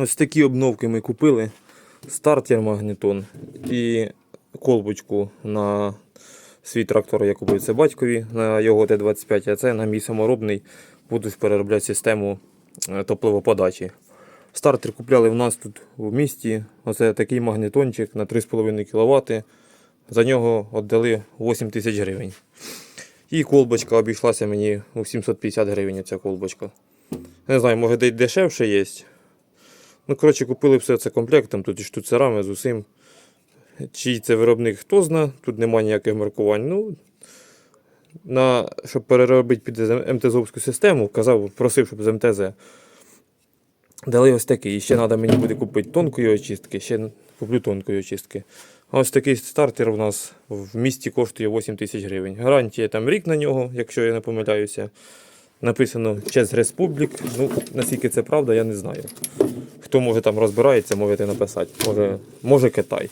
Ось такі обновки ми купили. Стартер магнітон і колбочку на свій трактор я купив це батькові на його Т-25, а це на мій саморобний буду переробляти систему е, топливоподачі. Стартер купляли в нас тут в місті. Оце такий магнітончик на 3,5 кВт. За нього віддали 8 тисяч гривень. І колбочка обійшлася мені у 750 гривень ця колбочка. Не знаю, може десь дешевше є. Ну, коротше, купили все це комплектом, тут і штуцерами з усім. Чий це виробник, хто зна, тут немає ніяких маркувань. Ну, на, щоб переробити під МТЗовську систему, казав, просив, щоб з МТЗ. Дали ось такий. І ще треба мені буде купити тонкої очистки, ще куплю тонкої очистки. А ось такий стартер у нас в місті коштує 8 тисяч гривень. Гарантія там рік на нього, якщо я не помиляюся. Написано Честь Республік. Ну, наскільки це правда, я не знаю. Хто може там розбирається, можете написати. Може, може Китай.